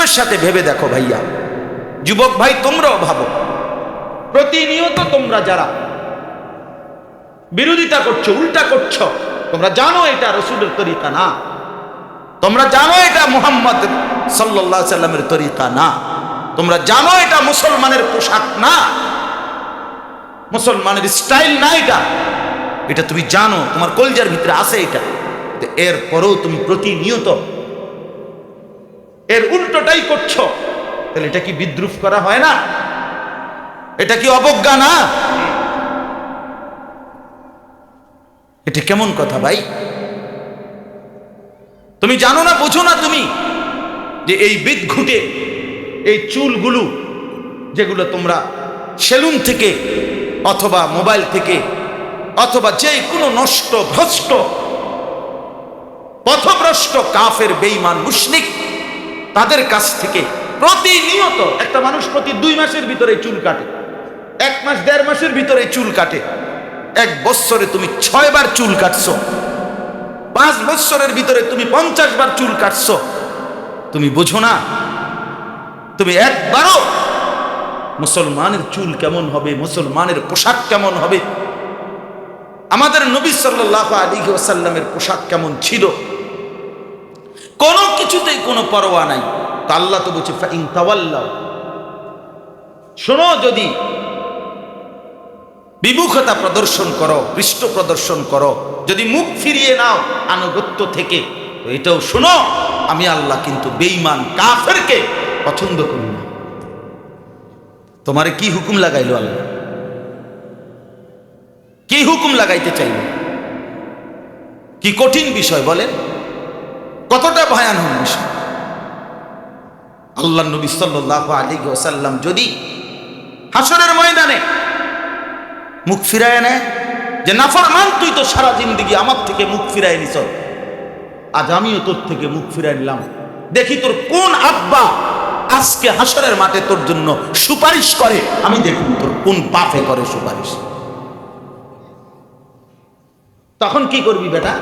ইনসাফের সাথে ভেবে দেখো ভাইয়া। যুবক ভাই, তোমরাও ভাবো। প্রতিনিয়ত তোমরা যারা বিরোধিতা করছ, উল্টা করছ, তোমরা জানো এটা রসুলের তরিকা না। তোমরা জানো এটা মুহাম্মদ সাল্লাহ সাল্লামের তরিকা না। তোমরা জানো এটা মুসলমানের পোশাক না। মুসলমানের স্টাইল না এটা। এটা তুমি জানো, তোমার কলজার ভিতরে আছে এটা। এর পরেও তুমি প্রতিনিয়ত এর উল্টোটাই করছ। তাহলে এটা কি বিদ্রুপ করা হয় না? এটা কি অবজ্ঞা না? এটা কেমন কথা ভাই? তুমি জানো না, বোঝো না তুমি যে এই বিদঘুটে এই চুলগুলো যেগুলো তোমরা সেলুন থেকে অথবা মোবাইল থেকে অথবা যে কোনো নষ্ট, ভ্রষ্ট, পথভ্রষ্ট কাফের বেইমান মুশরিক তাদের কাছ থেকে প্রতিনিয়ত একটা মানুষ প্রতি দুই মাসের ভিতরে চুল কাটে। এক মাস, দেড় মাসের ভিতরে চুল কাটে। এক বৎসরে তুমি ছয় বার চুল কাটছো। পাঁচ বৎসরের ভিতরে তুমি পঞ্চাশ বার চুল কাটছো। তুমি বোঝো না? তুমি একবারও মুসলমানের চুল কেমন হবে, মুসলমানের পোশাক কেমন হবে? আমাদের নবী সাল্লাহ আলী ওসাল্লামের পোশাক কেমন ছিল? কোনো কিছুতেই কোনো পরোয়া নাই। তা আল্লাহ তো বলছে শোনো যদি বিমুখতা প্রদর্শন করো পৃষ্ঠ প্রদর্শন করো, যদি মুখ ফিরিয়ে নাও আনুগত্য থেকে এটাও শোনো, আমি আল্লাহ কিন্তু বেঈমান কাফেরকে পছন্দ করি না। তোমারে কি হুকুম লাগাইলো আল্লাহ? কি হুকুম লাগাইতে চাইল কি কঠিন বিষয় বলেন? কতটা ভয়ানক বিষয়। আল্লাহ নবী সাল্লাহ আলী ওসাল্লাম যদি হাসরের ময়দানে মুখ ফিরায় নেয়, যে নাফরমান, তুই তো সারা জিন্দিগি আমার থেকে মুখ ফিরায় নিছ। আজ আমিও তোর থেকে মুখ ফিরায় নিলাম। দেখি তোর কোন আব্বা আজকে হাসরের মাঠে তোর জন্য সুপারিশ করে। আমি দেখুন তোর কোন পাপে করে সুপারিশ। তখন কি করবি বেটা?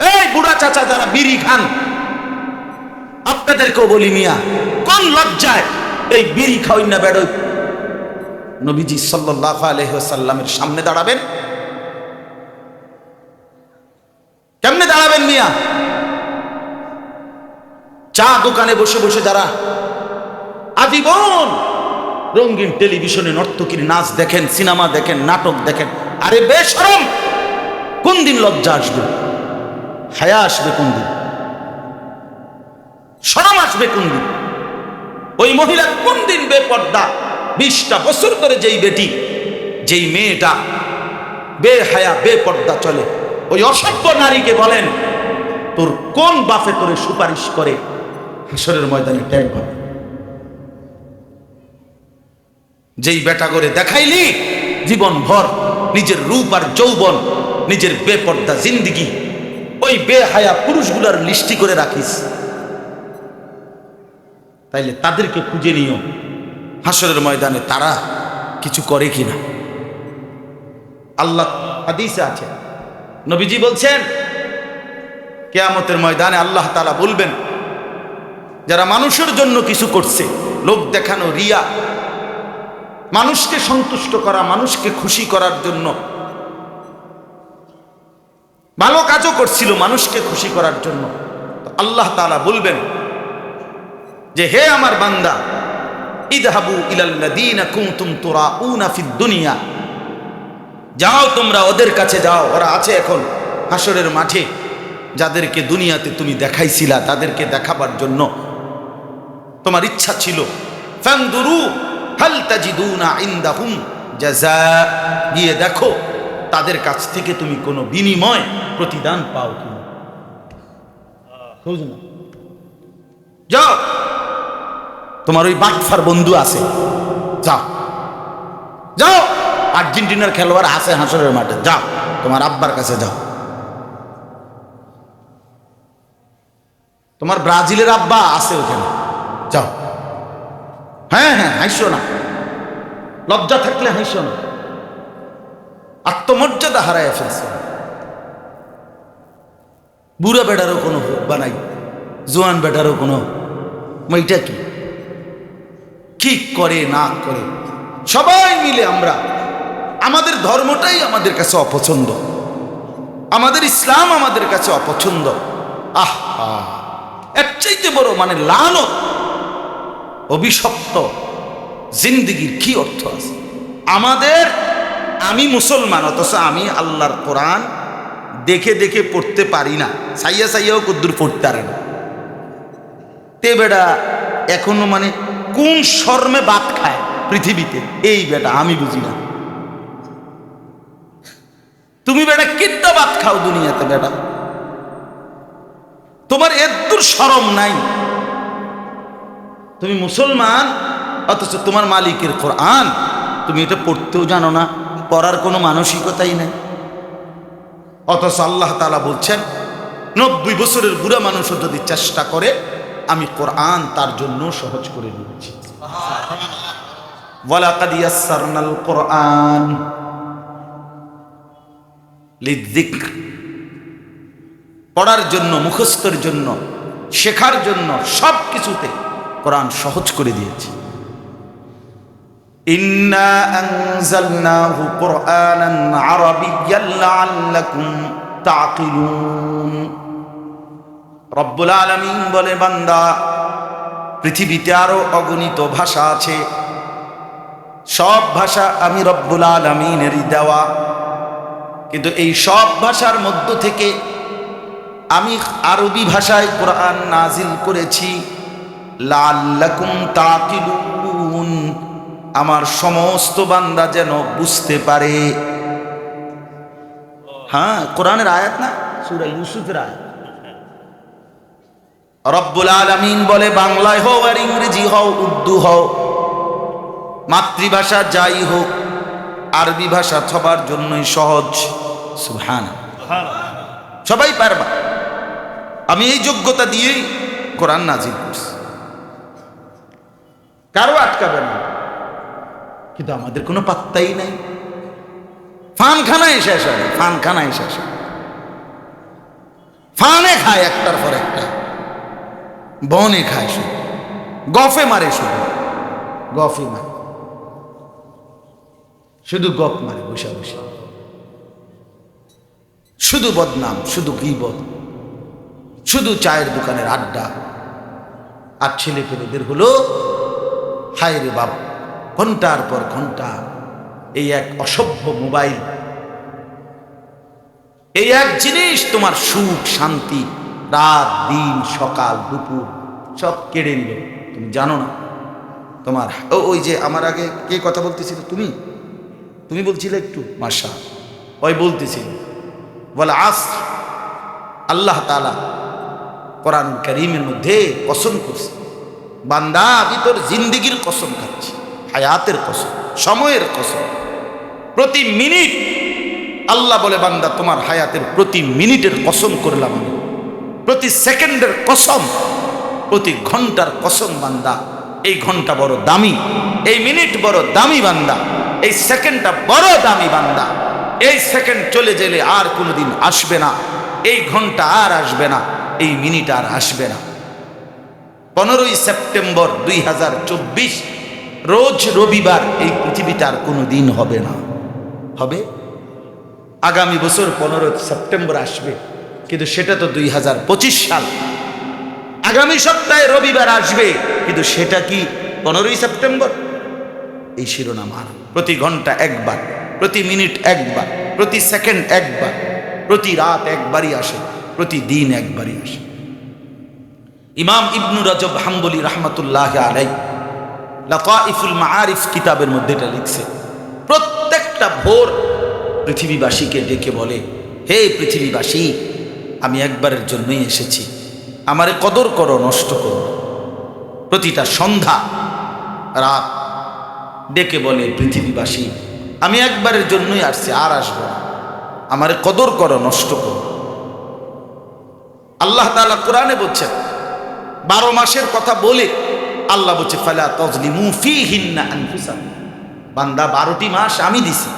এই বুড়া চাচা যারা বিড়ি খান, আপনাদেরকেও বলি মিয়া, কোন লজ্জায় এই বিড়ি খাওয়াই না বেড়োই নবীজি সাল্লাহ আলহ্লামের সামনে দাঁড়াবেন। কেমনে দাঁড়াবেন মিয়া? চা দোকানে বসে বসে যারা আজীবন রঙিন টেলিভিশনে নর্তকীর নাচ দেখেন, সিনেমা দেখেন, নাটক দেখেন, আরে বেসরম কোন দিন লজ্জা আসবে? হায়া আসবে কোন দিন? সরম আসবে কোন দিন? ওই মহিলা কোন দিন বেপর্দা? বিশটা বছর ধরে যেই বেটি, যেই মেয়েটা বে হায়া বেপর্দা চলে। ওই অসভ্য নারীকে বলেন, তোর কোন বাফে তোরে সুপারিশ করে হাসরের ময়দানে ট্যাগ হবে? যেই বেটা করে দেখাইলি জীবন ভর নিজের রূপ আর যৌবন, নিজের বেপর্দা জিন্দিগি ওই বেহায়া পুরুষগুলার লিস্টি করে রাখিস। তাইলে তাদেরকে খুঁজে নিও। হাসরের ময়দানে তারা কিছু করে কিনা। আল্লাহ হাদিসে আছে। নবীজি বলছেন, কেয়ামতের ময়দানে আল্লাহ তালা বলবেন, যারা মানুষের জন্য কিছু করছে লোক দেখানো রিয়া, মানুষকে সন্তুষ্ট করা, মানুষকে খুশি করার জন্য ভালো কাজও করছিল মানুষকে খুশি করার জন্য। আল্লাহ তালা বলবেন যে, হে আমার বান্দা, ইদহাবু ইলাল্লাযীনা কুনতুম তুরাউনা ফিদ দুনিয়া। যাও তোমরা ওদের কাছে যাও, ওরা আছে এখন হাসরের মাঠে, যাদেরকে দুনিয়াতে তুমি দেখাইছিলা তাদেরকে দেখাবার জন্য। তোমার ইচ্ছা ছিল ফানদুরু হাল তাজিদুনা ইনদাহুম জাযা গিয়ে দেখো তাদের কাছ থেকে তুমি কোনো বিনিময় প্রতিদান পাও কিনা যাও। তোমার ওই বাটফার বন্ধু আছে। যাও। যাও। আর্জেন্টিনার খেলোয়াড় আছে হাসরের মাঠে। যাও। তোমার আব্বার কাছে যাও। তোমার ব্রাজিলের আব্বা আছে ওখানে। যাও। হ্যাঁ হ্যাঁ হাসো না। লজ্জা থাকলে হাসো না। আত্মমর্যাদা হারায় ফেলছে। বুড়া বেটারও কোনো বানাই জোয়ান বেটারও কোনো ওইটা কি? কি করে, না করে? সবাই মিলে আমরা, আমাদের ধর্মটাই আমাদের কাছে অপছন্দ। আমাদের ইসলাম আমাদের কাছে অপছন্দ। আহ। এর চাইতে বড় মানে লানত, অভিশপ্ত, জিন্দিগির কি অর্থ আছে? আমাদের আমি মুসলমান, অথচ আমি আল্লাহর কোরআন দেখে দেখে পড়তে পারি না। সাইয়া সাইয়াও কদ্দুর পড়তে পারে না। তে বেটা, এখনও মানে কোন শর্মে বাদ খায় পৃথিবীতে? এই বেটা, আমি বুঝি না। তুমি বেটা, কিদ্দা বাদ খাও দুনিয়াতে বেটা। তোমার এদ্দুর সরম নাই। তুমি মুসলমান, অথচ তোমার মালিকের কোরআন, তুমি এটা পড়তেও জানো না। পড়ার কোনো মানসিকতাই নেই। অথচ আল্লাহ তালা বলছেন, নব্বই বছরের বুড়া মানুষও যদি চেষ্টা করে, আমি কোরআন তার জন্য সহজ করে দিয়েছি কোরআন পড়ার জন্য, মুখস্থর জন্য, শেখার জন্য সব কিছুতে কোরআন সহজ করে দিয়েছে। ইন্না আনজালনাহু কুরআনান আরাবিয়্যান লাআল্লাকুম তাকিলুন রব্বুল আলামিন বলে, বান্দা, পৃথিবীতে আরও অগণিত ভাষা আছে। সব ভাষা আমি রব্বুল আলামিনেরই দেওয়া। কিন্তু এই সব ভাষার মধ্য থেকে আমি আরবি ভাষায় কোরআন নাজিল করেছি। লাল্লাকুম তাকিলুন আমার সমস্ত বান্দা যেন বুঝতে পারে। হ্যাঁ কোরআনের আয়াত না? সুরা ইউসুফের আয়াত। রব্বুল আলামিন বলে বাংলায় হও আর ইংরেজি হও উর্দু হও মাতৃভাষা যাই হোক আরবি ভাষা সবার জন্যই সহজ। সুবহান সবাই পারবা। আমি এই যোগ্যতা দিয়েই কোরআন নাজিল করছি। কারও আটকাবে না। কিন্তু আমাদের কোনো পাত্তাই নাই। ফানখানায় শেষ হয় ফানখানায় শেষ হয়। ফানে খায় একটার পর একটা। বনে খায় শুধু। গফে মারে শুধু। গফে মারে। শুধু গপ মারে বসে বসে। শুধু বদনাম, শুধু গিবদ। শুধু চায়ের দোকানের আড্ডা। আর ছেলে পেলেদের হলো, হায় রে বাবা। ঘণ্টার পর ঘণ্টা এই এক অসভ্য মোবাইল, এই এক জিনিস তোমার সুখ, শান্তি, রাত, দিন, সকাল, দুপুর, সব কেড়ে নিল। তুমি জানো না, তোমার, ও, ওই যে আমার আগে কে কথা বলতেছিল? তুমি? তুমি বলছিলে একটু মাসা ওই বলতেছিল, বলে, আস, আল্লাহ তালা কোরআন করিমের মধ্যে কসম করছে, বান্দা, আমি তোর জিন্দিগির কসম খাচ্ছি। হায়াতের কসম, সময়ের কসম। প্রতি মিনিট আল্লাহ বলে, বান্দা, তোমার হায়াতের প্রতি মিনিটের কসম করলাম আমি। প্রতি সেকেন্ডের কসম, প্রতি ঘণ্টার কসম, বান্দা। এই ঘণ্টা বড় দামি, এই মিনিট বড় দামি, বান্দা। এই সেকেন্ডটা বড় দামি, বান্দা। এই সেকেন্ড চলে গেলে আর কোনোদিন আসবে না। এই ঘণ্টা আর আসবে না, এই মিনিট আর আসবে না। পনেরোই সেপ্টেম্বর দুই হাজার চব্বিশ রোজ রবিবার এই পৃথিবীতে আর কোনো দিন হবে না। হবে? আগামী বছর পনেরো সেপ্টেম্বর আসবে, কিন্তু সেটা তো দুই হাজার পঁচিশ সাল। আগামী সপ্তাহে রবিবার আসবে, কিন্তু সেটা কি পনেরোই সেপ্টেম্বর? এই শিরোনাম আর প্রতি ঘণ্টা একবার, প্রতি মিনিট একবার, প্রতি সেকেন্ড একবার, প্রতি রাত একবারই আসে প্রতিদিন একবারই আসে। ইমাম ইবনু রজব হাম্বলি রহমতুল্লাহ আলাই লাফাইফুল মাআরিফ কিতাবের মধ্যে এটা লিখছে। প্রত্যেকটা ভোর পৃথিবীবাসীকে ডেকে বলে, হে পৃথিবীবাসী, আমি একবারের জন্যই এসেছি। আমারে কদর করো, নষ্ট করো প্রতিটা সন্ধ্যা, রাত ডেকে বলে, পৃথিবীবাসী, আমি একবারের জন্যই আসছি, আর আসব না। আমারে কদর করো, নষ্ট করো আল্লাহ তাআলা কোরআনে বলছেন, বারো মাসের কথা বলে আল্লাহ বলছে ফালা তজলিমু ফিহিন্না আনফুসাকুম। বান্দা বারোটি মাস আমি দিছি।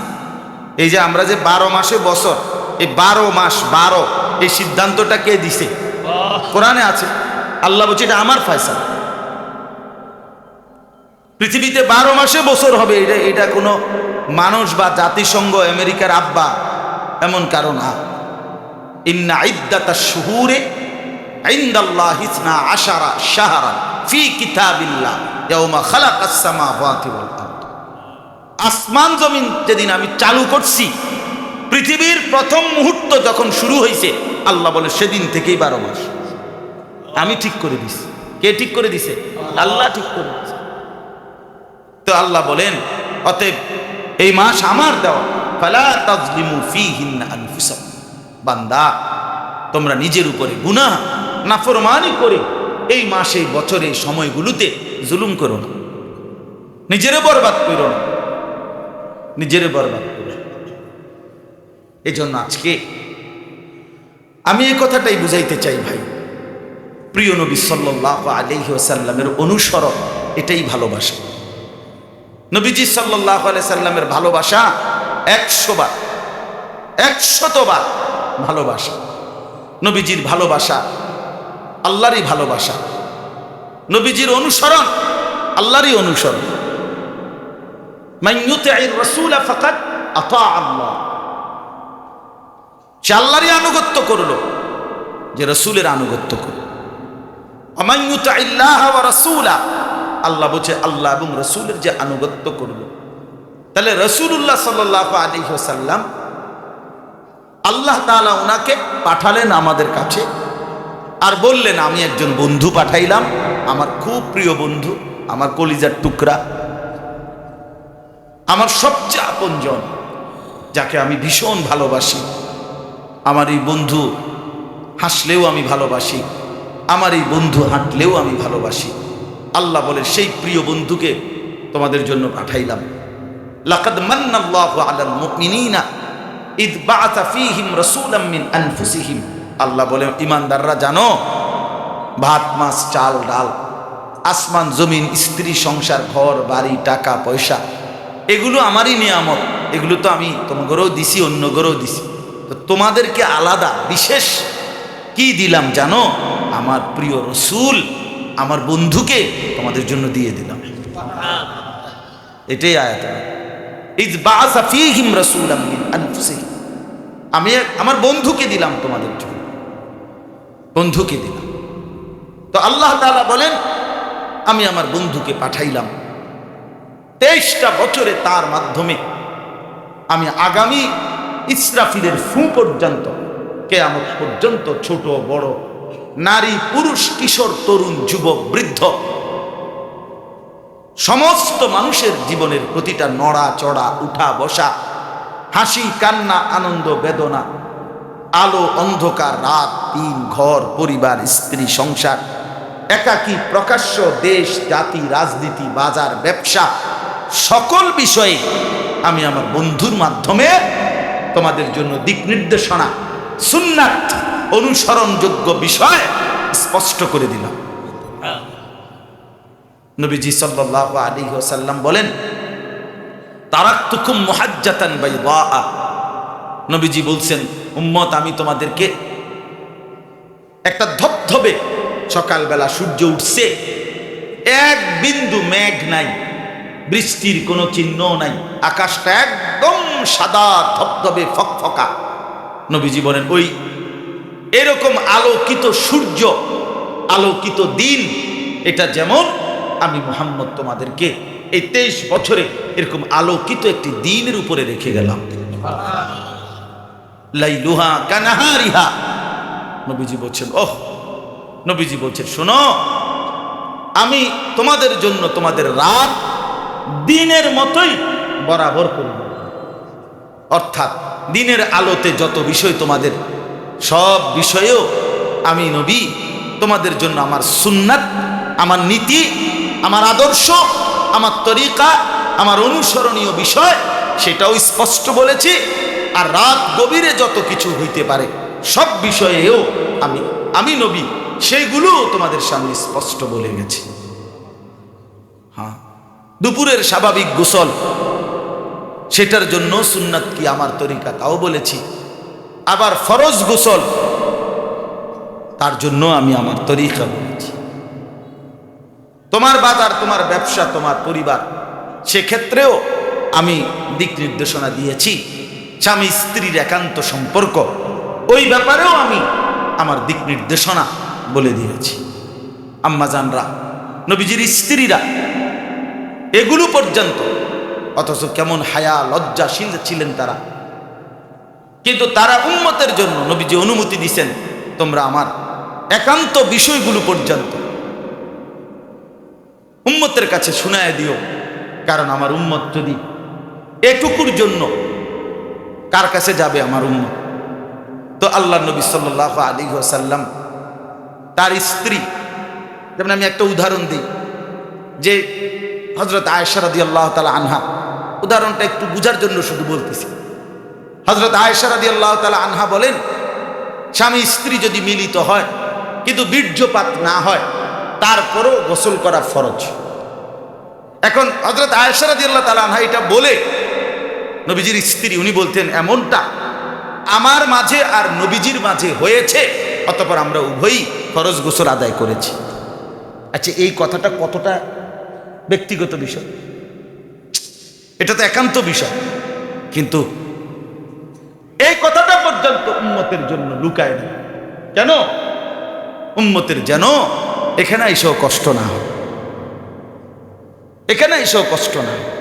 এই যে আমরা যে বারো মাসে বছর এই বারো মাস বারো এই সিদ্ধান্তটা কে দিছে? কোরআনে আছে। আল্লাহ বলছে এটা আমার ফয়সালা। পৃথিবীতে বারো মাসে বছর হবে এটা এটা কোনো মানুষ বা জাতিসংঘ আমেরিকার আব্বা এমন কারণ না। ইন্না ইদ্দাতা শুহুরে আশারা ফি কিতাবিল্লাহ আসমান জমিন যেদিন আমি চালু করছি, পৃথিবীর প্রথম মুহূর্ত যখন শুরু হয়েছে আল্লাহ বলে সেদিন থেকেই বারো মাস। আমি ঠিক করে দিছি। কে ঠিক করে দিছে? আল্লাহ ঠিক করে তো আল্লাহ বলেন, অতএব এই মাস আমার দেওয়া। বান্দা, তোমরা নিজের উপরে গুনাহ নাফরমানি করে এই মাসে বছরে সময়গুলোতে জুলুম করো না। নিজেরে বরবাদ করো না। নিজেরে বরবাদ করো জন্য আজকে আমি এই কথাটাই বুঝাইতে চাই ভাই। প্রিয় নবী সাল্লাহ আলহি সাল্লামের অনুসরণ, এটাই ভালোবাসা। নবীজি সাল্লাহ সাল্লামের ভালোবাসা একশো বার একশতবার ভালোবাসা। নবীজির ভালোবাসা আল্লাহরই ভালোবাসা। নবীজির অনুসরণ আল্লাহরই অনুসরণ। সে আল্লাহরই আনুগত্য করল, যে রসুলের আনুগত্য করল। আল্লাহ বলছে, আল্লাহ এবং রসুলের যে আনুগত্য করল। তাহলে রসুল্লাহ সাল্লাহ আলিহাসাল্লাম আল্লাহ তাআলা ওনাকে পাঠালেন আমাদের কাছে। আর বললেন, আমি একজন বন্ধু পাঠাইলাম, আমার খুব প্রিয় বন্ধু, আমার কলিজার টুকরা, আমার সবচেয়ে আপনজন যাকে আমি ভীষণ ভালোবাসি। আমার এই বন্ধু হাসলেও আমি ভালোবাসি, আমার এই বন্ধু হাঁটলেও আমি ভালোবাসি। আল্লাহ বলে, সেই প্রিয় বন্ধুকে তোমাদের জন্য পাঠাইলাম। লাকাদ মান্নাল্লাহু আলাল মুমিনিনা, ইদ বাআতা ফীহিম রাসূলাম মিন আনফুসিহিম। আল্লাহ বলে ইমানদাররা জানো, ভাত, মাছ, চাল, ডাল, আসমান, জমিন, স্ত্রী, সংসার, ঘর, বাড়ি, টাকা, পয়সা, এগুলো আমারই নিয়ামত। এগুলো তো আমি তোমাদেরও দিছি অন্য গরেও দিছি। তো তোমাদেরকে আলাদা, বিশেষ কি দিলাম জানো? আমার প্রিয় রসুল, আমার বন্ধুকে তোমাদের জন্য দিয়ে দিলাম। এটাই আয়াত আমি আমার বন্ধুকে দিলাম তোমাদের জন্য। বন্ধুকে দিলাম। তো আল্লাহ তাআলা বলেন, আমি আমার বন্ধুকে পাঠাইলাম। তেইশটা বছরে তার মাধ্যমে আমি আগামী ইসরাফিলের ফু পর্যন্ত, কেয়ামত পর্যন্ত ছোট, বড়, নারী, পুরুষ, কিশোর, তরুণ, যুবক, বৃদ্ধ, সমস্ত মানুষের জীবনের প্রতিটা নড়া চড়া উঠা বসা হাসি, কান্না, আনন্দ, বেদনা আলো, অন্ধকার, রাত, দিন, ঘর, পরিবার, স্ত্রী, সংসার, একাকী, প্রকাশ্য দেশ, জাতি, রাজনীতি, বাজার, ব্যবসা, সকল বিষয়ে আমি আমার বন্ধুর মাধ্যমে তোমাদের জন্য দিক নির্দেশনা, সুন্নাত অনুসরণযোগ্য বিষয় স্পষ্ট করে দিলাম। নবীজি সাল্লাল্লাহু আলাইহি ওয়াসাল্লাম বলেন, তারাক্তুকুম মুহাজ্জাতান বাইদা নবীজি বলছেন উম্মত, আমি তোমাদেরকে একটা ধবধবে সকালবেলা সূর্য উঠছে। এক বিন্দু মেঘ নাই, বৃষ্টির কোনো চিহ্ন নাই, আকাশটা একদম সাদা ধবধবে ফকফকা। নবীজি বলেন, ওই এরকম আলোকিত সূর্য, আলোকিত দিন, এটা যেমন আমি মোহাম্মদ তোমাদেরকে এই তেইশ বছরে এরকম আলোকিত একটি দিনের উপরে রেখে গেলাম। লাইলুহা কানাহারিহা। নবীজি বলছেন, ওহ, নবীজি বলছেন, শোনো, আমি তোমাদের জন্য তোমাদের রাত দিনের মতোই বরাবর করব। অর্থাৎ দিনের আলোতে যত বিষয় তোমাদের, সব বিষয়েও আমি নবী, তোমাদের জন্য আমার সুন্নাত, আমার নীতি, আমার আদর্শ, আমার তরিকা, আমার অনুসরণীয় বিষয়, সেটাও স্পষ্ট বলেছি। আর রাত গভীরে যত কিছু হইতে পারে, সব বিষয়েও আমি আমি নবী, সেইগুলো তোমাদের সামনে স্পষ্ট বলে গেছি। হ্যাঁ দুপুরের স্বাভাবিক গোসল, সেটার জন্য সুন্নাত কি আমার তরিকা তাও বলেছি। আবার ফরজ গোসল, তার জন্য আমি আমার তরিকা বলেছি। তোমার বাজার, তোমার ব্যবসা, তোমার পরিবার, সেক্ষেত্রেও আমি দিক নির্দেশনা দিয়েছি। স্বামী স্ত্রীর একান্ত সম্পর্ক। ওই ব্যাপারেও আমি আমার দিক নির্দেশনা বলে দিয়েছি। আম্মাজানরা নবীজির স্ত্রীরা এগুলো পর্যন্ত, অথচ কেমন হায়া, লজ্জাশীল ছিলেন তারা। কিন্তু তারা উন্মতের জন্য নবীজি অনুমতি দিছেন, তোমরা আমার একান্ত বিষয়গুলো পর্যন্ত উম্মতের কাছে শুনায় দিও। কারণ আমার উম্মত যদি এটুকুর জন্য কার কাছে যাবে আমার উম্মত? তো আল্লাহ নবী সাল্লাহ আলী সাল্লাম তার স্ত্রী, যেমন আমি একটা উদাহরণ দিই, যে হজরত আয়সারাদি আল্লাহ তালা আনহা, উদাহরণটা একটু বুঝার জন্য শুধু বলতেছি। হজরত আয়সারাদি আল্লাহ তালা আনহা বলেন, স্বামী স্ত্রী যদি মিলিত হয়, কিন্তু বীর্যপাত না হয়, তারপরও গোসল করা ফরজ। এখন হজরত আয়সারাদি আল্লাহ তালা আনহা এটা বলে নবীজির স্ত্রী, উনি বলতেন, এমনটা আমার মাঝে আর নবীজির মাঝে হয়েছে, অতপর আমরা উভয়ই ফরজ গোসল আদায় করেছি। আচ্ছা এই কথাটা কতটা ব্যক্তিগত বিষয়? এটা তো একান্ত বিষয়। কিন্তু এই কথাটা পর্যন্ত উন্মতের জন্য লুকায় না। কেন? উন্মতের যেন এখানে এসেও কষ্ট না হয়। এখানে এসেও কষ্ট না হয়।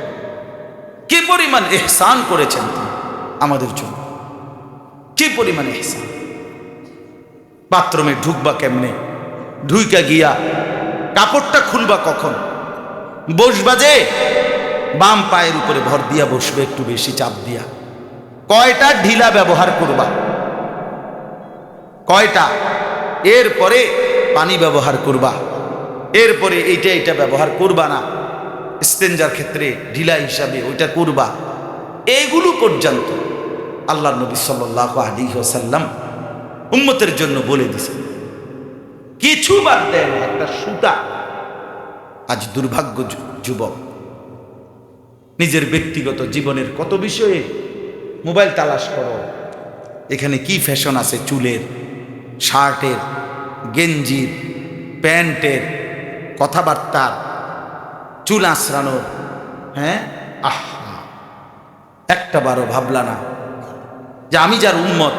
কি পরিমাণ এহসান করেছেন তিনি আমাদের জন্য? কি পরিমাণ এহসান? বাথরুমে ঢুকবা কেমনে? ঢুইকা গিয়া কাপড়টা খুলবা কখন? বসবা যে? বাম পায়ের উপরে ভর দিয়া বসবে, একটু বেশি চাপ দিয়া। কয়টা ঢিলা ব্যবহার করবা? কয়টা? এরপরে পানি ব্যবহার করবা। এরপরে এইটা এইটা ব্যবহার করবা না। স্টেঞ্জার ক্ষেত্রে ঢিলা হিসাবে ওইটা করবা। এইগুলো পর্যন্ত আল্লাহ নবী সাল্লাহ আলী সাল্লাম উম্মতের জন্য বলে দিছে কিছু বাদ দেন, একটা সুতা। আজ দুর্ভাগ্য যুবক, নিজের ব্যক্তিগত জীবনের কত বিষয়ে মোবাইল তালাশ করো। এখানে কি ফ্যাশন আছে? চুলের, শার্টের, গেঞ্জির, প্যান্টের, কথাবার্তার চুল আঁচড়ানোর হ্যাঁ? আহ! একটা বারো ভাবলা না যে আমি যার উন্মত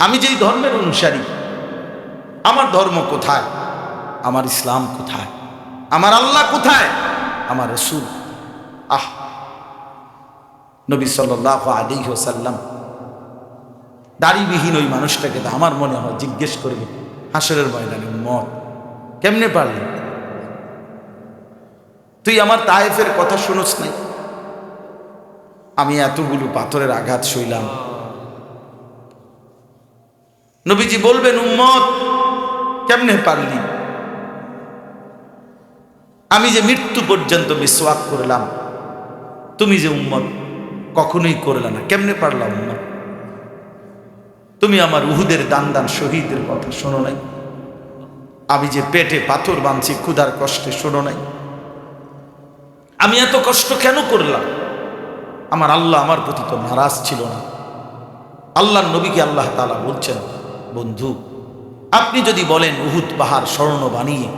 আমি যেই ধর্মের অনুসারী, আমার ধর্ম কোথায়? আমার ইসলাম কোথায়? আমার আল্লাহ কোথায়? আমার রসুল আহ! নবী সাল্লাহ আলী হোসাল্লাম দাড়িবিহীন ওই মানুষটাকে তো আমার মনে হয় জিজ্ঞেস করবে, হাসরের ময়দানে মত কেমনে পারলি তুই আমার তায়েফের কথা শুনোস নাই। আমি এতগুলো পাথরের আঘাত শুইলাম নবীজি বলবেন, উম্মত, কেমনে পারলি? আমি যে মৃত্যু পর্যন্ত বিশ্বাস করলাম, তুমি যে উম্মত, কখনোই করলে না। কেমনে পারলাম উম্মত? তুমি আমার উহুদের দান দান শহীদের কথা শোনো নাই। আমি যে পেটে পাথর বাঁধছি, ক্ষুধার কষ্টে শোনো নাই। আমি এত কষ্ট কেন করলাম? আমার আল্লাহ আমার প্রতি তো নারাজ ছিল না। আল্লাহ নবীকে আল্লাহ তালা বলছেন, বন্ধু, আপনি যদি বলেন উহুদ পাহাড় স্বর্ণ বানিয়ে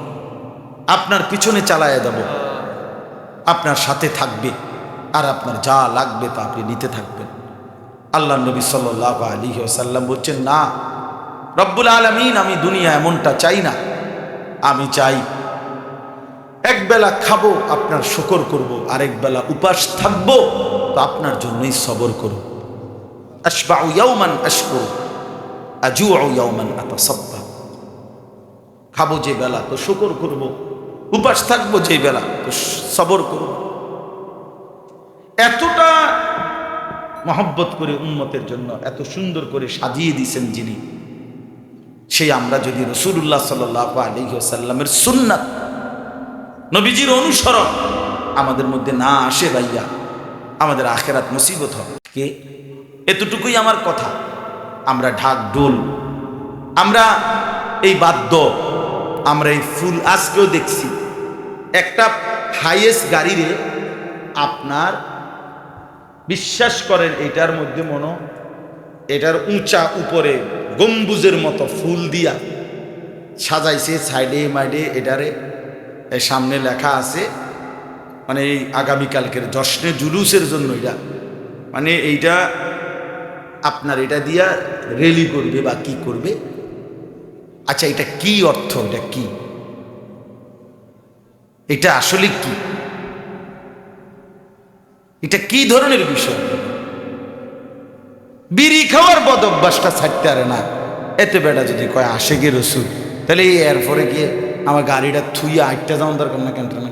আপনার পিছনে চালায় দেব, আপনার সাথে থাকবে আর আপনার যা লাগবে তা আপনি নিতে থাকবেন। আল্লাহ নবী সাল্লাহ আলী সাল্লাম বলছেন, না, রব্বুল আলমিন, আমি দুনিয়া এমনটা চাই না। আমি চাই এক বেলা খাব, আপনার শকর করব, আরেক বেলা উপাস থাকব, তো আপনার জন্যই সবর করব। আশবা ইয়াউমান আশকর আজু ইয়াউমান আতাসাব্বা। খাব যে বেলা, তো শকর করব, উপাস থাকব যে বেলা, তো সবর করব। এতটা মহব্বত করে উন্মতের জন্য, এত সুন্দর করে সাজিয়ে দিয়েছেন যিনি, সেই আমরা যদি রসুল্লাহ সাল্লাহ আলহিসাল্লামের সুন্নাত নবীজির অনুসরণ। আমাদের মধ্যে না আসে ভাইয়া আমাদের আখেরাত মুসিবত হবে। কে? এতটুকুই আমার কথা। আমরা ঢাক ডোল আমরা এই বাদ্য আমরা এই ফুল আজকেও দেখছি। একটা হাইয়েস্ট গাড়িরে আপনার বিশ্বাস করেন এটার মধ্যে মনো এটার উঁচা উপরে গম্বুজের মতো ফুল দিয়া সাজাইছে সাইডে মাইডে এটারে এই সামনে লেখা আছে মানে এই আগামীকালকের জশ্নে জুলুসের জন্য এটা। মানে এইটা আপনার এটা দিয়া রেলি করবে বা কি করবে? আচ্ছা এটা কি অর্থ? এটা কি? এটা আসলে কি? এটা কি ধরনের বিষয়? বিড়ি খাওয়ার বদ অভ্যাসটা ছাড়তে পারে না। এতে বেটা যদি কয়, আসে গিয়ে রসুল। তাহলে এই এরপরে গিয়ে আমার গাড়িটা থুইয়া আটটা যাওয়ার দরকার না কেন না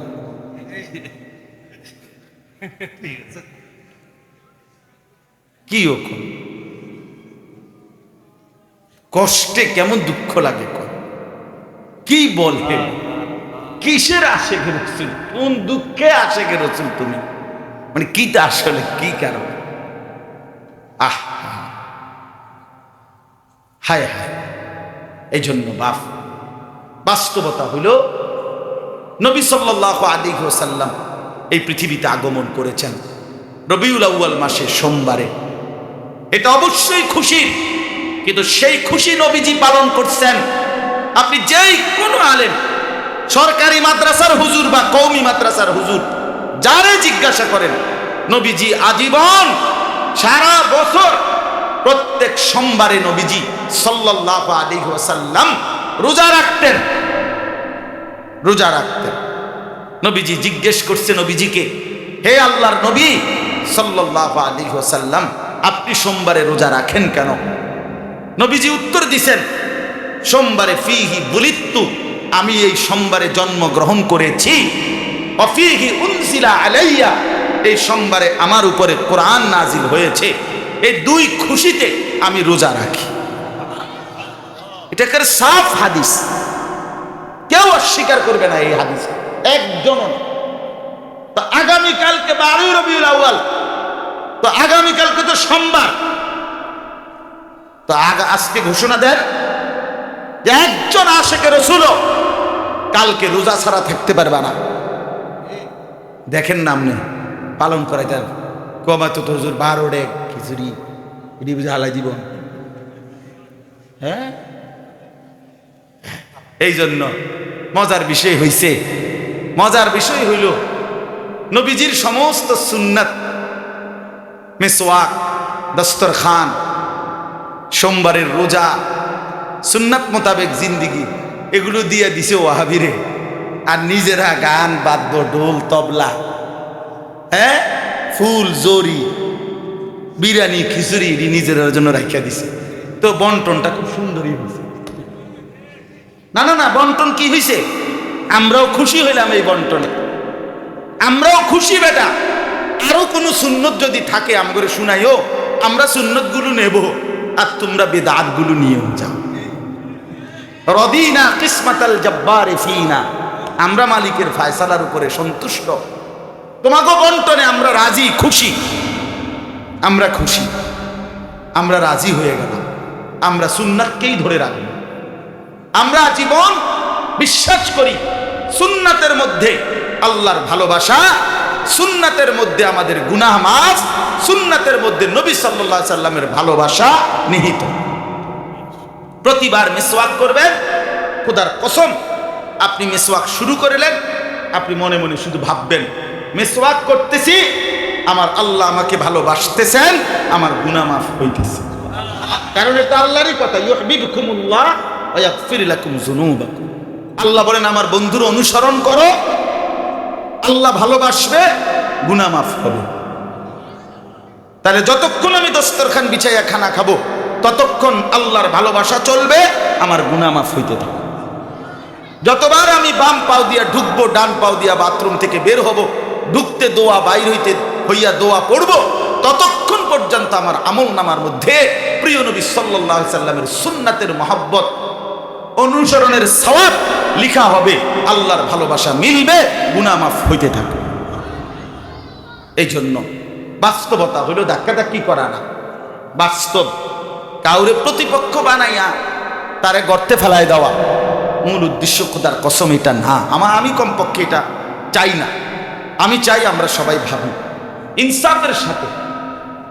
কি ওখন কষ্টে কেমন দুঃখ লাগে কি বলবে কিসের আসে রসুল? কোন দুঃখে আসে রসুল তুমি? মানে কিটা আসলে, কি কারণ? আহ। হায় হায়। এই জন্য বাপ বাস্তবতা হইল নবী সাল্লাহ আলী সাল্লাম এই পৃথিবীতে আগমন করেছেন রবিউল আউ্য়াল মাসে সোমবারে। এটা অবশ্যই খুশির কিন্তু সেই খুশি নবীজি পালন করছেন। আপনি যেই কোনো আলেম, সরকারি মাদ্রাসার হুজুর বা কৌমি মাদ্রাসার হুজুর, যারে জিজ্ঞাসা করেন, নবীজি আজীবন সারা বছর প্রত্যেক সোমবারে নবীজি সাল্লাহ আলী ওয়াসাল্লাম রোজা রাখতেন। রোজা রাখতেন। নবীজি জিজ্ঞেস করছে নবীজিকে, হে আল্লাহর নবী সাল্লাহ আলী ওয়াসাল্লাম, আপনি সোমবারে রোজা রাখেন কেন? নবীজি উত্তর দিছেন, সোমবারে ফিহি বুলিত্তু, আমি এই সোমবারে জন্মগ্রহণ করেছি। অফিহি উনসিলা আলাইয়া, এই সোমবারে আমার উপরে কোরআন নাজিল হয়েছে। এই দুই খুশিতে আমি রোজা রাখি। এটাকে সাফ হাদিস। কেউ অস্বীকার করবে না এই হাদিস। একজন তো আগামীকালকে বারোই রবিউল আউয়াল, তো আগামীকালকে তো সোমবার। তো আজকে ঘোষণা দেন যে একজন আশেকে রসুল কালকে রোজা ছাড়া থাকতে পারবে না। দেখেন নাম নেই পালন করে তার কমাতো তো হুজুর বারো ডেক খিচুড়ি, এটি বুঝে হালাই জীবন হ্যাঁ? এই জন্য মজার বিষয় হইছে। মজার বিষয় হইল, নবীজির সমস্ত সুন্নাত মেসোয়াক দস্তরখান, সোমবারের রোজা, সুন্নাত মোতাবেক জিন্দিগি, এগুলো দিয়ে দিছে ওয়াহাবিরে। আর নিজেরা গান, বাদ্য, ঢোল, তবলা হ্যাঁ? ফুল, জরি, বিরিয়ানি, খিচুড়ি নিজের জন্য রাখিয়া দিছে। তো বন্টনটা খুব সুন্দরই হয়েছে। না না না, বন্টন কি হয়েছে আমরাও খুশি হইলাম এই বন্টনে। আমরাও খুশি, বেটা। আরও কোনো সুন্নত যদি থাকে আমগরে শুনাইও, আমরা সুন্নতগুলো নেব আর তোমরা বেদাতগুলো নিয়েও যাও। রদিনা কিসমাতাল জব্বার ফিনা। আমরা মালিকের ফায়সালার উপরে সন্তুষ্ট। তোমাকে বন্টনে আমরা রাজি, খুশি। আমরা খুশি। আমরা রাজি হয়ে গেলাম। আমরা সুন্নাতকেই ধরে রাখব। আমরা জীবন বিশ্বাস করি সুন্নাতের মধ্যে আল্লাহর ভালোবাসা, সুন্নাতের মধ্যে আমাদের গুনাহ মাফ, সুন্নাতের মধ্যে নবী সাল্লাল্লাহু সাল্লামের ভালোবাসা নিহিত। প্রতিবার মিসওয়াক করবেন, খুদার কসম, আপনি মিসওয়াক শুরু করলেন, আপনি মনে মনে শুধু ভাববেন, মিসওয়াক করতেছি, আমার আল্লাহ আমাকে ভালোবাসতেছেন, আমার গুনাহ মাফ হইতেছে। কারণ এটা আল্লাহরই কথা, ইউহিবকুমুল্লাহ আল্লাহ বলেন, আমার বন্ধুর অনুসরণ করো। আল্লাহ ভালোবাসবে, গুনাহ মাফ হবে। তাহলে যতক্ষণ আমি দস্তরখান বিছাইয়া খানা খাব, ততক্ষণ আল্লাহর ভালোবাসা চলবে, আমার গুনাহ মাফ হইতে থাকবে। যতবার আমি বাম পাও দিয়া ঢুকবো, ডান পাও দিয়া বাথরুম থেকে বের হব, ঢুকতে দোয়া, বাইর হইতে হইয়া দোয়া পড়ব, ততক্ষণ পর্যন্ত আমার আমল নামার মধ্যে প্রিয় নবী সাল্লাহ সাল্লামের সুন্নাতের মহাব্বত অনুসরণের সওয়াব লিখা হবে। আল্লাহর ভালোবাসা মিলবে গুনামাফ হইতে থাকবে। এই জন্য বাস্তবতা হইল ধাক্কাধাক্কি করা না। বাস্তব কাউরে প্রতিপক্ষ বানাইয়া তারে গর্তে ফেলায় দেওয়া মূল উদ্দেশ্য খোদার কসম এটা না। আমার আমি কমপক্ষে এটা চাই না। আমি চাই আমরা সবাই ভাবি। ইনসাফের সাথে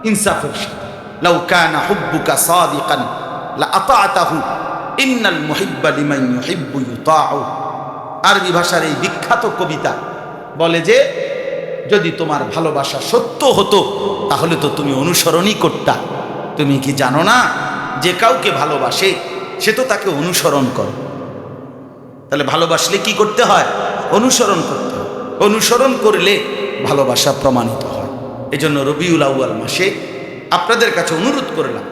ইনসাফের সাথে। লাউ কানা হুব্বুকা সাদিকান, লা আতাআতাহু ইন্নাল মুহিব্বা লিমান ইউহিব্বু ইউতাউ। আরবি ভাষার এই বিখ্যাত কবিতা বলে যে, যদি তোমার ভালোবাসা সত্য হতো, তাহলে তো তুমি অনুসরণই করতা। তুমি কি জানো না, যে কাউকে ভালোবাসে, সে তো তাকে অনুসরণ করে। তাহলে ভালোবাসলে কি করতে হয়? অনুসরণ করতে হয়। অনুসরণ করলে ভালোবাসা প্রমাণিত হয়। এজন্য রবিউল আউয়াল মাসে আপনাদের কাছে অনুরোধ করলাম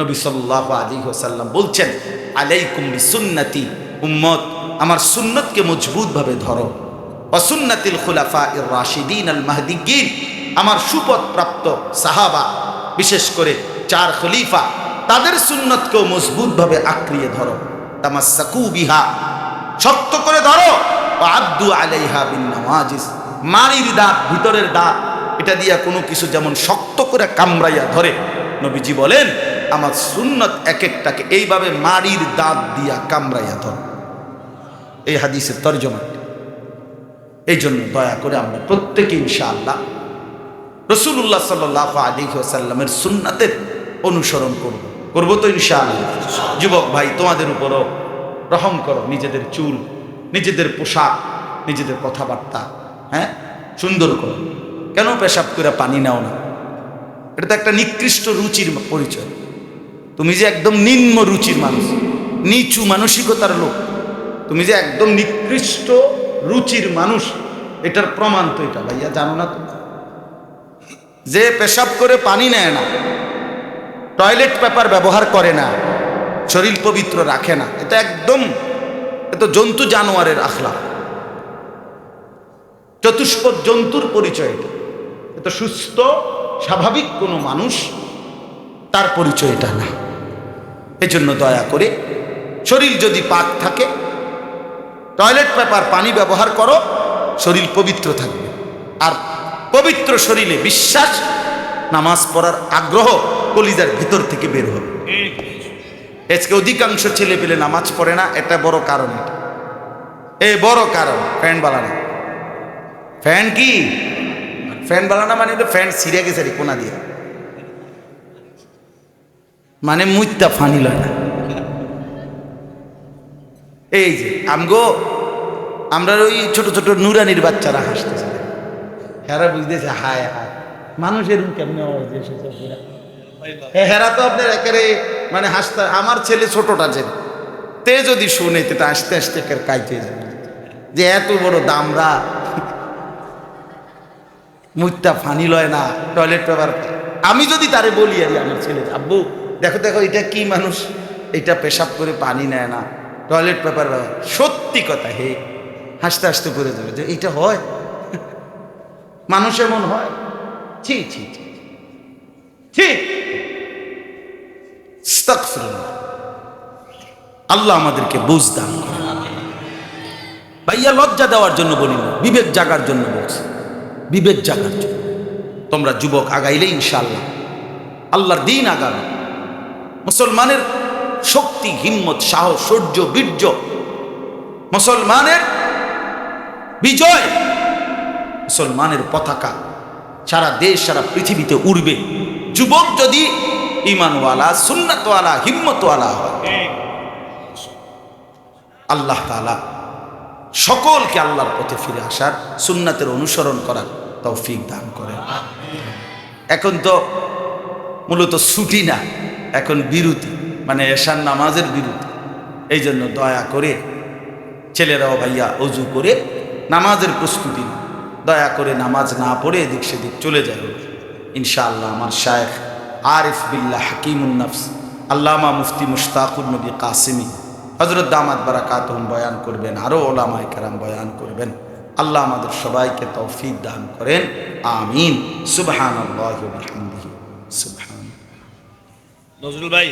নবী সাল্লাহ আলী হোসাল্লাম বলছেন, আলাইকুম সুন্নতি উম্মত, আমার সুন্নতকে মজবুতভাবে ধরো। অসুন্নাতিল খুলাফা ইর রাশিদিন আল মাহদিগিন, আমার সুপথ প্রাপ্ত সাহাবা, বিশেষ করে চার খলিফা, তাদের সুন্নতকেও মজবুতভাবে আঁকড়িয়ে ধরো। তামাসাকু বিহা, শক্ত করে ধরো। আব্দু আলাইহা বিন নামাজিস মারির দাঁত, ভিতরের দাঁত, এটা দিয়া কোনো কিছু যেমন শক্ত করে কামড়াইয়া ধরে। নবীজি বলেন আমার সুন্নত এক একটাকে এইভাবে মারির দাঁত দিয়া কামড়াইয়া ধর। এই হাদিসের তর্জমা। এই জন্য দয়া করে আমরা প্রত্যেকে ইনশাআল্লাহ রসুল্লাহ সাল্লাহ আলী সাল্লামের সুন্নাতের অনুসরণ করব। করব তো ইনশাআল্লাহ। যুবক ভাই, তোমাদের উপরও রহম করো। নিজেদের চুল, নিজেদের পোশাক, নিজেদের কথাবার্তা হ্যাঁ? সুন্দর করো। কেন পেশাব করে পানি নাও না? এটা তো একটা নিকৃষ্ট রুচির পরিচয়। তুমি যে একদম নিম্ন রুচির মানুষ, নিচু মানসিকতার লোক, তুমি যে একদম নিকৃষ্ট রুচির মানুষ, এটার প্রমাণ তো এটা, ভাইয়া জানো না তো? যে পেশাব করে পানি নেয় না, টয়লেট পেপার ব্যবহার করে না, শরীর পবিত্র রাখে না এটা একদম এত জন্তু জানোয়ারের আখলা। চতুষ্পদ জন্তুর পরিচয় এটা। এত সুস্থ, স্বাভাবিক কোনো মানুষ, তার পরিচয় এটা না। এজন্য দয়া করে শরীর যদি পাক থাকে টয়লেট পেপার পানি ব্যবহার করো, শরীর পবিত্র থাকবে। আর পবিত্র শরীরে বিশ্বাস, নামাজ পড়ার আগ্রহ কলিজার ভিতর থেকে বের হবে। আজকে অধিকাংশ ছেলে পেলে নামাজ পড়ে না, এটা বড় কারণ এটা। এই বড় কারণ, ফ্যান বালানা ফ্যান কি? ফ্যান বালানা মানে ফ্যান সিরিয়া গেছে কোনা দিয়ে। মানে মুইতা ফানি লয় না। এই যে, আমগো আমরা ওই ছোট ছোট নুরানির বাচ্চারা হাসতেছে। হেরা বুঝতেছে, হায় হায়, মানুষের কেমনে হেরা তো আপনার একেবারে মানে হাসতে, আমার ছেলে ছোটটা যে, তে যদি শুনে, তে আসতে আসতে একের কাইতে যাবে যে এত বড় দামরা। মুখটা ফানি লয় না, টয়লেট পেপার। আমি যদি তারে বলি, আর আমার ছেলে, আব্বু দেখো দেখো, এটা কি মানুষ? এটা পেশাব করে পানি নেয় না। টয়লেট পেপার ব্যবহার সত্যি কথা, হে। হাসতে হাসতে করে দেবে যে এটা হয়। মানুষ এমন হয়। ছি ছি ছি আল্লাহ আমাদেরকে বুঝ দান ভাইয়া, লজ্জা দেওয়ার জন্য বলি না, বিবেক জাগার জন্য বলছি। বিবেক জাগার জন্য। তোমরা যুবক আগাইলে ইনশাল্লাহ আল্লাহর দিন আগাবে। মুসলমানের শক্তি, হিম্মত, সাহস, সৌর্য, বীর্য, মুসলমানের বিজয় মুসলমানের পতাকা সারা দেশ, সারা পৃথিবীতে উড়বে। যুবক যদি ইমানওয়ালা সুন্নাতওয়ালা, হিম্মতওয়ালা হয়, আল্লাহ তাআলা সকলকে আল্লাহর পথে ফিরে আসার, সুন্নাতের অনুসরণ করার তৌফিক দান করেন। এখন তো মূলত ছুটি না। এখন বিরতি মানে এশার নামাজের বিরতি। এই জন্য দয়া করে ছেলেরাও ভাইয়া অজু করে নামাজের প্রস্তুতি দয়া করে নামাজ না পড়ে এদিক সেদিক চলে যাবে ইনশাআল্লাহ আমার শায়েখ আরিফ বিল্লাহ হাকিমুন নফস, আল্লামা মুফতি মুশতাকুর নবী কাসিমি হজরত দামাত বারাকাতহম বয়ান করবেন, আরও ওলামায় কেরাম বয়ান করবেন। আল্লাহ আমাদের সবাইকে তৌফিক দান করেন। আমিন। সুবহান নজরুল ভাই।